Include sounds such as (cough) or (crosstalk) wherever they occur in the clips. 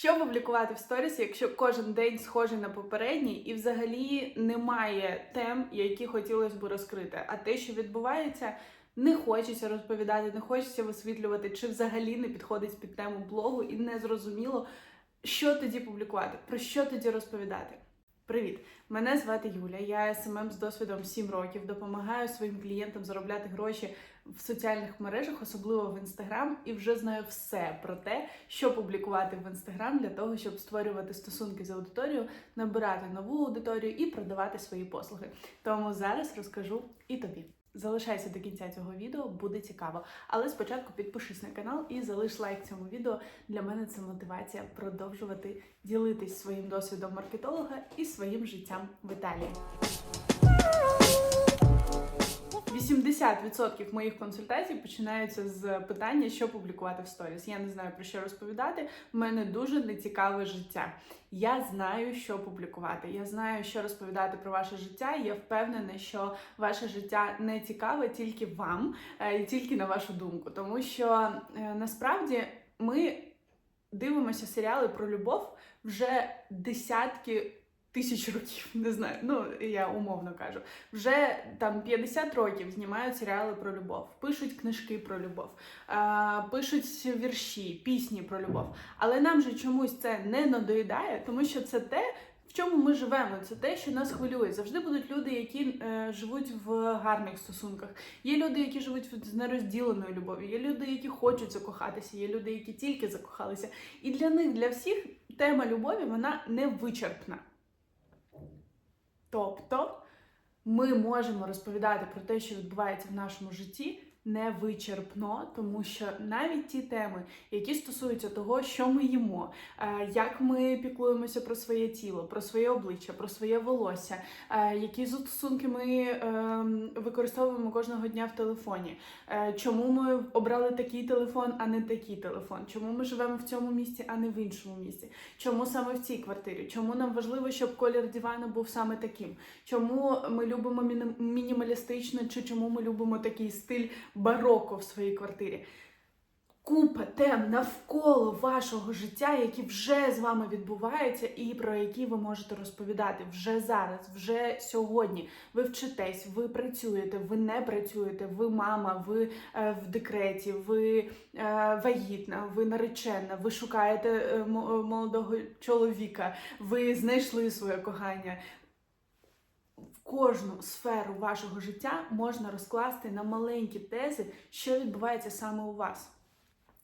Що публікувати в сторіс, якщо кожен день схожий на попередній, і взагалі немає тем, які хотілося б розкрити. А те, що відбувається, не хочеться розповідати, не хочеться висвітлювати, чи взагалі не підходить під тему блогу, і не зрозуміло, що тоді публікувати, про що тоді розповідати. Привіт! Мене звати Юля. Я СММ з досвідом 7 років. Допомагаю своїм клієнтам заробляти гроші в соціальних мережах, особливо в інстаграм, і вже знаю все про те, що публікувати в інстаграм для того, щоб створювати стосунки з аудиторією, набирати нову аудиторію і продавати свої послуги. Тому зараз розкажу і тобі. Залишайся до кінця цього відео, буде цікаво. Але спочатку підпишись на канал і залиш лайк цьому відео. Для мене це мотивація продовжувати ділитись своїм досвідом маркетолога і своїм життям в Італії. 80% моїх консультацій починаються з питання, що публікувати в сторіс. Я не знаю про що розповідати. У мене дуже нецікаве життя. Я знаю, що публікувати. Я знаю, що розповідати про ваше життя. Я впевнена, що ваше життя не цікаве тільки вам, е, і тільки на вашу думку. Тому що е, насправді ми дивимося серіали про любов вже десятки. Тисяч років, (laughs) не знаю, ну я умовно кажу. Вже там 50 років знімають серіали про любов, пишуть книжки про любов, пишуть вірші, пісні про любов. Але нам же чомусь це не надоїдає, тому що це те, в чому ми живемо. Це те, що нас хвилює. Завжди будуть люди, які е, живуть в гарних стосунках. Є люди, які живуть з нерозділеною любов'ю. Є люди, які хочуть закохатися. Є люди, які тільки закохалися. І для них, для всіх, тема любові вона не вичерпна. Тобто ми можемо розповідати про те, що відбувається в нашому житті, не вичерпно, тому що навіть ті теми, які стосуються того, що ми їмо, е, як ми піклуємося про своє тіло, про своє обличчя, про своє волосся, е, які застосунки ми ем, використовуємо кожного дня в телефоні, е, чому ми обрали такий телефон, а не такий телефон, чому ми живемо в цьому місці, а не в іншому місці, чому саме в цій квартирі, чому нам важливо, щоб колір дивану був саме таким, чому ми любимо мінімалістично, чи чому ми любимо такий стиль бароко в своїй квартирі. Купа тем навколо вашого життя, які вже з вами відбуваються, і про які ви можете розповідати вже зараз, вже сьогодні. Ви вчитесь, ви працюєте, ви не працюєте, ви мама, ви е, в декреті, ви е, вагітна, ви наречена, ви шукаєте е, молодого чоловіка, ви знайшли своє кохання. Кожну сферу вашого життя можна розкласти на маленькі тези, що відбувається саме у вас.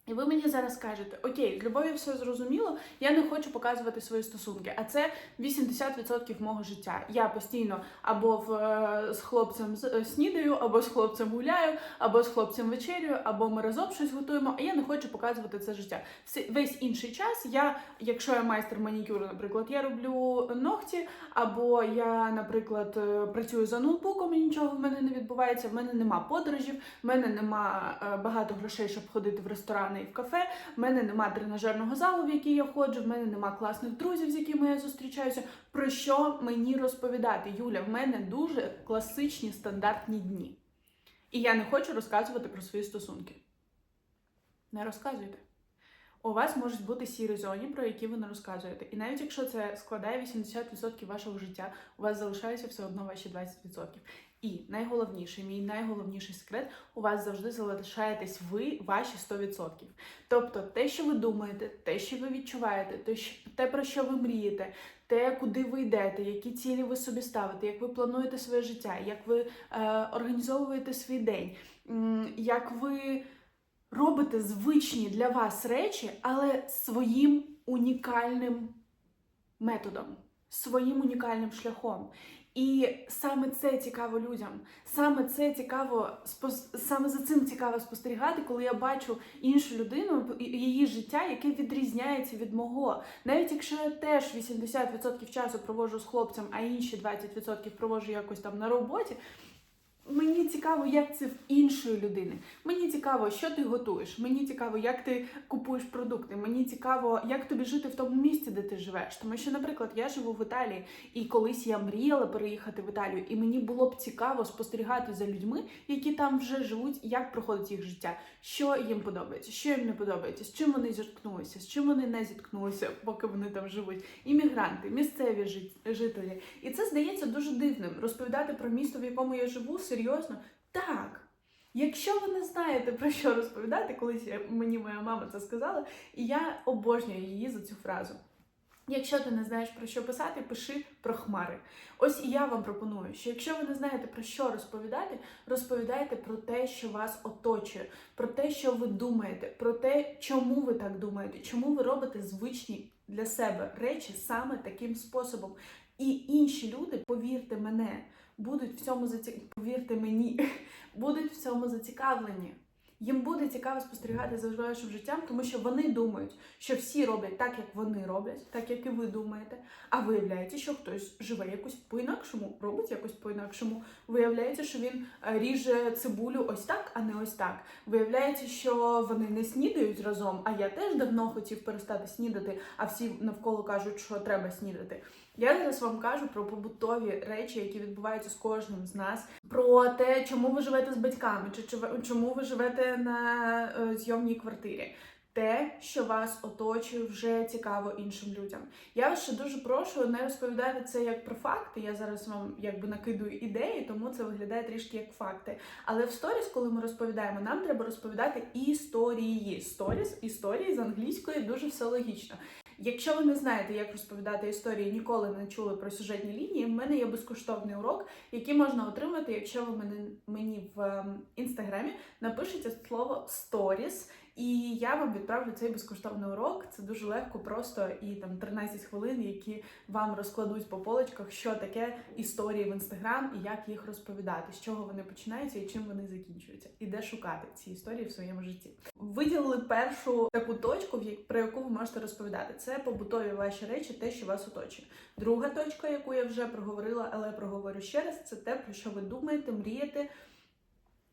І ви мені зараз кажете, окей, з любов'ю все зрозуміло, я не хочу показувати свої стосунки, а це 80% мого життя. Я постійно або в, е, з хлопцем е, снідаю, або з хлопцем гуляю, або з хлопцем вечерю, або ми разом щось готуємо, а я не хочу показувати це життя. Весь інший час я, якщо я майстер манікюру, наприклад, я роблю ногті, або я, наприклад, е, працюю за ноутбуком і нічого в мене не відбувається. В мене нема подорожів, в мене нема багато грошей, щоб ходити в ресторани і в кафе. В мене нема тренажерного залу, в який я ходжу. В мене нема класних друзів, з якими я зустрічаюся. Про що мені розповідати? Юля, в мене дуже класичні стандартні дні. І я не хочу розказувати про свої стосунки. Не розказуйте. У вас можуть бути сірі зоні, про які ви не розказуєте. І навіть якщо це складає 80% вашого життя, у вас залишаються все одно ваші 20%. І найголовніше, мій найголовніший секрет, у вас завжди залишаєтесь ви, ваші 100%. Тобто те, що ви думаєте, те, що ви відчуваєте, те, про що ви мрієте, те, куди ви йдете, які цілі ви собі ставите, як ви плануєте своє життя, як ви е, організовуєте свій день, як ви робите звичні для вас речі, але своїм унікальним методом, своїм унікальним шляхом. І саме це цікаво людям. Саме це цікаво саме за цим цікаво спостерігати, коли я бачу іншу людину, її життя, яке відрізняється від мого. Навіть якщо я теж 80% часу провожу з хлопцем, а інші 20% провожу якось там на роботі. Мені цікаво, як це в іншої людини. Мені цікаво, що ти готуєш. Мені цікаво, як ти купуєш продукти. Мені цікаво, як тобі жити в тому місці, де ти живеш. Тому що, наприклад, я живу в Італії, і колись я мріяла переїхати в Італію, і мені було б цікаво спостерігати за людьми, які там вже живуть, як проходить їх життя, що їм подобається, що їм не подобається, з чим вони зіткнулися, з чим вони не зіткнулися, поки вони там живуть. Іммігранти, місцеві жит- жителі. І це здається дуже дивним розповідати про місто, в якому я живу, серйозно. Так. Якщо ви не знаєте про що розповідати, колись мені моя мама це сказала, і я обожнюю її за цю фразу. Якщо ти не знаєш про що писати, пиши про хмари. Ось і я вам пропоную, що якщо ви не знаєте про що розповідати, розповідайте про те, що вас оточує, про те, що ви думаєте, про те, чому ви так думаєте, чому ви робите звичні для себе речі саме таким способом. І інші люди, повірте мене, будуть в цьому заці... повірте мені, (laughs) будуть в цьому зацікавлені. Їм буде цікаво спостерігати за вашим життям, тому що вони думають, що всі роблять так, як вони роблять, так як і ви думаєте. А виявляється, що хтось живе якось по-інакшому, робить якось по-інакшому. Виявляється, що він е, ріже цибулю ось так, а не ось так. Виявляється, що вони не снідають разом. А я теж давно хотів перестати снідати, а всі навколо кажуть, що треба снідати. Я зараз вам кажу про побутові речі, які відбуваються з кожним з нас, про те, чому ви живете з батьками, чи чому ви живете на е, зйомній квартирі. Те, що вас оточує, вже цікаво іншим людям. Я вас ще дуже прошу не розповідати це як про факти. Я зараз вам якби накидую ідеї, тому це виглядає трішки як факти. Але в сторіс, коли ми розповідаємо, нам треба розповідати історії. Сторіс, історії з англійської дуже все логічно. Якщо ви не знаєте, як розповідати історії, ніколи не чули про сюжетні лінії, в мене є безкоштовний урок, який можна отримати, якщо ви мене, мені в ем, інстаграмі напишете слово stories, і я вам відправлю цей безкоштовний урок. Це дуже легко, просто і там 13 хвилин, які вам розкладуть по полочках, що таке історії в інстаграм і як їх розповідати, з чого вони починаються і чим вони закінчуються, і де шукати ці історії в своєму житті. Виділили першу таку точку, про яку ви можете розповідати. Це побутові ваші речі, те, що вас оточує. Друга точка, яку я вже проговорила, але проговорю ще раз, це те, про що ви думаєте, мрієте.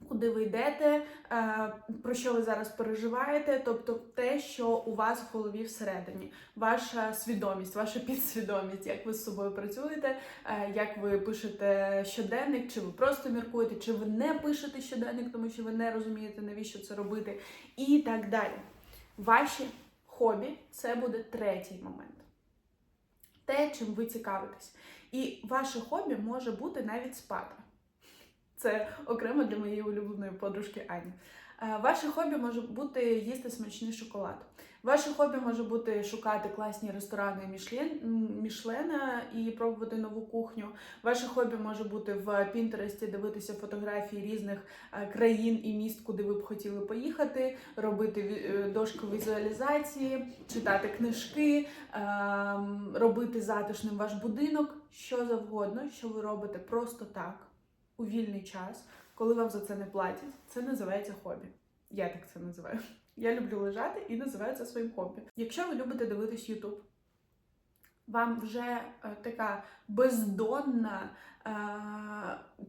Куди ви йдете, е, про що ви зараз переживаєте, тобто те, що у вас в голові всередині, ваша свідомість, ваша підсвідомість, як ви з собою працюєте, е, як ви пишете щоденник, чи ви просто міркуєте, чи ви не пишете щоденник, тому що ви не розумієте, навіщо це робити, і так далі. Ваші хобі це буде третій момент. Те, чим ви цікавитесь. І ваше хобі може бути навіть спати. Це окремо для моєї улюбленої подружки Ані. Е, Ваше хобі може бути їсти смачний шоколад. Ваше хобі може бути шукати класні ресторани Мішлена і пробувати нову кухню. Ваше хобі може бути в Пінтересті дивитися фотографії різних е, країн і міст, куди ви б хотіли поїхати, робити е, дошку візуалізації, читати книжки, ем, робити затишним ваш будинок, що завгодно, що ви робите просто так у вільний час, коли вам за це не платять, це називається хобі. Я так це називаю. Я люблю лежати і називаю це своїм хобі. Якщо ви любите дивитись YouTube, вам вже е, така бездонна е,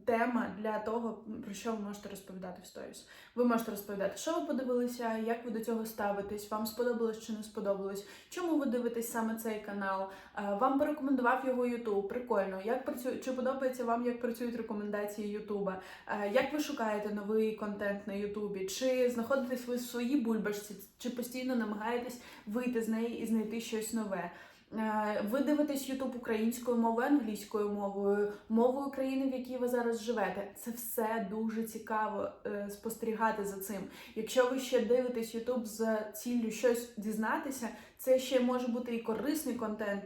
тема для того, про що ви можете розповідати в сторіс. Ви можете розповідати, що ви подивилися, як ви до цього ставитесь, вам сподобалось чи не сподобалось, чому ви дивитесь саме цей канал, е, вам порекомендував його YouTube, прикольно, як працює, чи подобається вам, як працюють рекомендації Ютуба, Е, як ви шукаєте новий контент на Ютубі, чи знаходитесь ви в своїй бульбашці, чи постійно намагаєтесь вийти з неї і знайти щось нове. Е, Ви дивитесь Ютуб українською мовою, англійською мовою, мовою країни, в якій ви зараз живете. Це все дуже цікаво е, спостерігати за цим. Якщо ви ще дивитесь Ютуб з ціллю щось дізнатися, це ще може бути і корисний контент,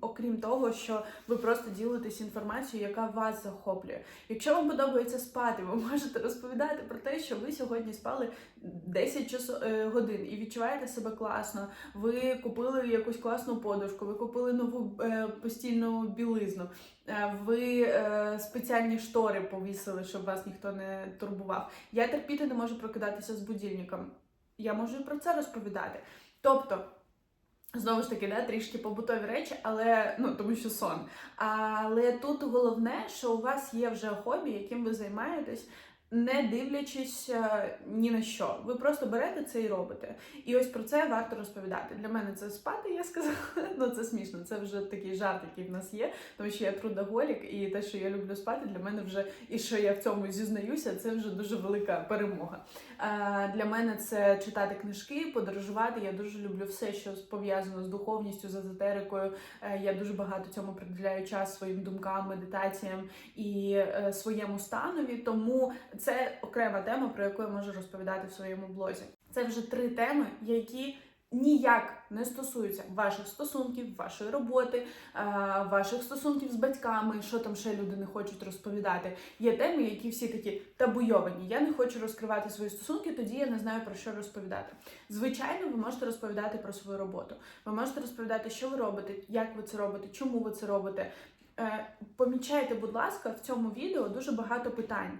окрім того, що ви просто ділитесь інформацією, яка вас захоплює. Якщо вам подобається спати, ви можете розповідати про те, що ви сьогодні спали 10 часу, е, годин і відчуваєте себе класно. Ви купили якусь класну подушку, ви купили нову е, постільну білизну, е, ви спеціальні штори повісили, щоб вас ніхто не турбував. Я терпіти не можу прокидатися з будильником. Я можу про це розповідати. Тобто. Знову ж таки, да, трішки побутові речі, але ну тому що сон. Але тут головне, що у вас є вже хобі, яким ви займаєтесь. Не дивлячись е, ні на що, ви просто берете це і робите. І ось про це варто розповідати. Для мене це спати, я сказала. (laughs) Ну це смішно. Це вже такий жарт, який в нас є, тому що я трудоголік, і те, що я люблю спати, для мене вже і що я в цьому зізнаюся, це вже дуже велика перемога. Е, Для мене це читати книжки, подорожувати. Я дуже люблю все, що пов'язано з духовністю, з езотерикою. Е, Я дуже багато цьому приділяю час своїм думкам, медитаціям і своєму станові. Тому це окрема тема, про яку я можу розповідати в своєму блозі. Це вже три теми, які ніяк не стосуються ваших стосунків, вашої роботи, е, ваших стосунків з батьками, що там ще люди не хочуть розповідати. Є теми, які всі такі табуйовані. Я не хочу розкривати свої стосунки, тоді я не знаю про що розповідати. Звичайно, ви можете розповідати про свою роботу. Ви можете розповідати, що ви робите, як ви це робите, чому ви це робите. Е, Помічайте, будь ласка, в цьому відео дуже багато питань.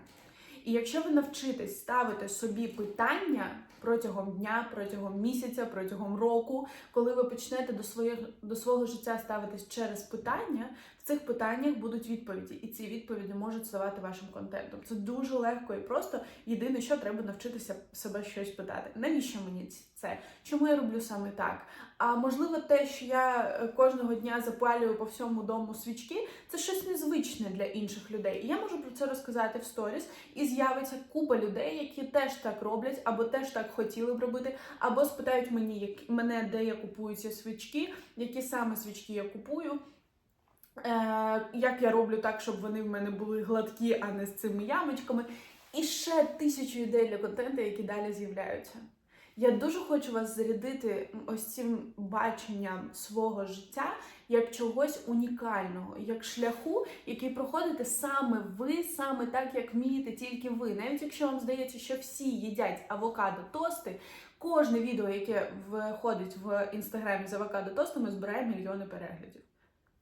І якщо ви навчитесь ставити собі питання протягом дня, протягом місяця, протягом року, коли ви почнете до своїх до свого життя ставитись через питання, цих питаннях будуть відповіді, і ці відповіді можуть ставати вашим контентом. Це дуже легко і просто. Єдине, що треба навчитися себе щось питати. Навіщо мені це? Чому я роблю саме так? А можливо, те, що я е, кожного дня запалюю по всьому дому свічки, це щось незвичне для інших людей. І я можу про це розказати в сторіс, і з'явиться купа людей, які теж так роблять, або теж так хотіли б робити, або спитають мені, як мене, де я купую ці свічки, які саме свічки я купую. Е, як я роблю так, щоб вони в мене були гладкі, а не з цими ямочками. І ще тисячу ідей для контенту, які далі з'являються. Я дуже хочу вас зарядити ось цим баченням свого життя як чогось унікального, як шляху, який проходите саме ви, саме так, як вмієте тільки ви. Навіть якщо вам здається, що всі їдять авокадо тости, кожне відео, яке виходить в інстаграмі з авокадо тостами, збирає мільйони переглядів.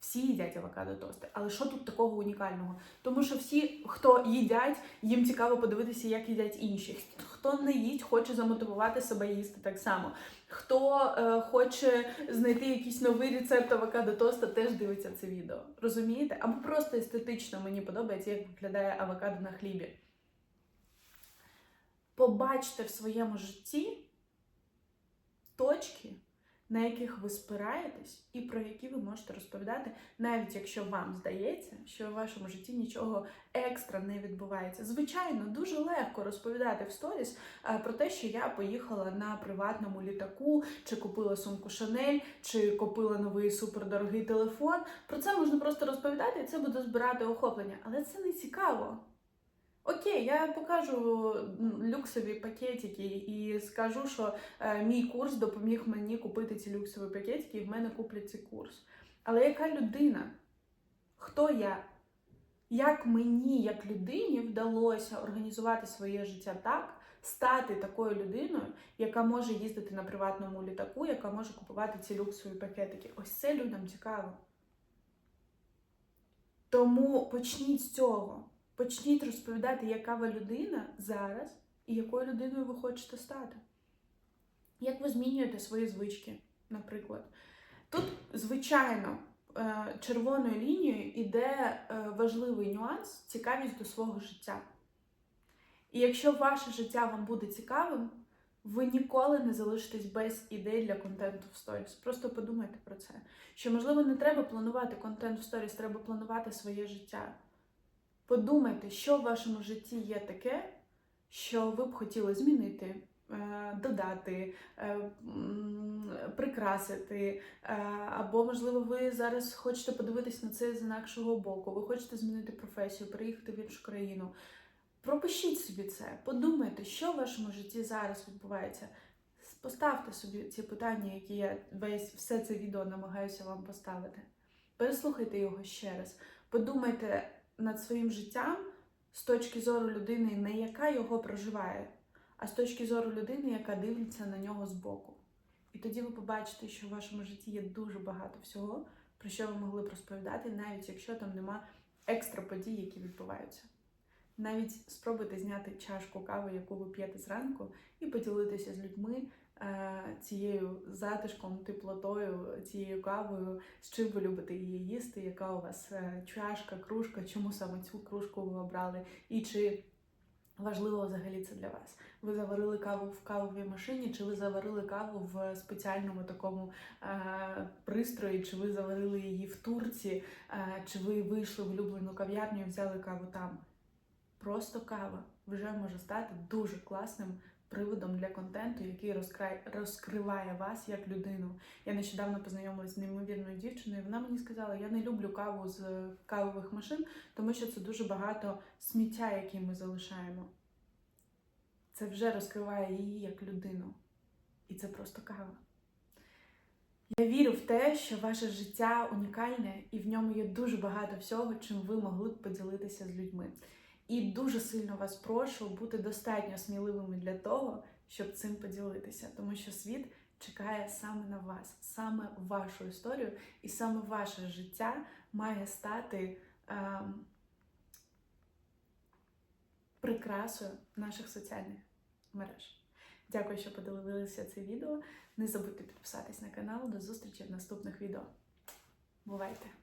Всі їдять авокадо тости. Але що тут такого унікального? Тому що всі, хто їдять, їм цікаво подивитися, як їдять інші. Хто не їсть, хоче замотивувати себе їсти так само. Хто е, хоче знайти якийсь новий рецепт авокадо тоста, теж дивиться це відео. Розумієте? Або просто естетично мені подобається, як виглядає авокадо на хлібі. Побачте в своєму житті точки на яких ви спираєтесь, і про які ви можете розповідати, навіть якщо вам здається, що в вашому житті нічого екстра не відбувається. Звичайно, дуже легко розповідати в сторіс е, про те, що я поїхала на приватному літаку, чи купила сумку Шанель, чи купила новий супердорогий телефон. Про це можна просто розповідати, і це буде збирати охоплення, але це не цікаво. Окей, я покажу люксові пакетики і скажу, що е, мій курс допоміг мені купити ці люксові пакетики, і в мене куплять цей курс. Але яка людина? Хто я? Як мені, як людині, вдалося організувати своє життя так, стати такою людиною, яка може їздити на приватному літаку, яка може купувати ці люксові пакетики? Ось це людям цікаво. Тому почніть з цього. Почніть розповідати, яка ви людина зараз і якою людиною ви хочете стати. Як ви змінюєте свої звички, наприклад. Тут, звичайно, е, червоною лінією йде е, важливий нюанс цікавість до свого життя. І якщо ваше життя вам буде цікавим, ви ніколи не залишитесь без ідей для контенту в сторіс. Просто подумайте про це. Що, можливо, не треба планувати контент в сторіс, треба планувати своє життя. Подумайте, що в вашому житті є таке, що ви б хотіли змінити, е, додати, е, прикрасити. Е, або, можливо, ви зараз хочете подивитись на це з інакшого боку, ви хочете змінити професію, переїхати в іншу країну. Пропишіть собі це, подумайте, що в вашому житті зараз відбувається. Поставте собі ці питання, які я весь все це відео намагаюся вам поставити. Переслухайте його ще раз. Подумайте над своїм життям з точки зору людини, не яка його проживає, а з точки зору людини, яка дивиться на нього збоку. І тоді ви побачите, що в вашому житті є дуже багато всього, про що ви могли б розповідати, навіть якщо там нема екстра подій, які відбуваються. Навіть спробуйте зняти чашку кави, яку ви п'єте зранку, і поділитися з людьми цією затишком, теплотою, цією кавою, з чим ви любите її їсти, яка у вас е, чашка, кружка, чому саме цю кружку ви обрали, і чи важливо взагалі це для вас. Ви заварили каву в кавовій машині, чи ви заварили каву в спеціальному такому е, пристрої, чи ви заварили її в турці, е, чи ви вийшли в улюблену кав'ярню і взяли каву там. Просто кава вже може стати дуже класним приводом для контенту, який розкрай, розкриває вас як людину. Я нещодавно познайомилася з неймовірною дівчиною. Вона мені сказала, я не люблю каву з кавових машин, тому що це дуже багато сміття, яке ми залишаємо. Це вже розкриває її як людину. І це просто кава. Я вірю в те, що ваше життя унікальне і в ньому є дуже багато всього, чим ви могли б поділитися з людьми. І дуже сильно вас прошу бути достатньо сміливими для того, щоб цим поділитися, тому що світ чекає саме на вас, саме вашу історію, і саме ваше життя має стати ем, прикрасою наших соціальних мереж. Дякую, що подивилися це відео. Не забудьте підписатись на канал. До зустрічі в наступних відео. Бувайте!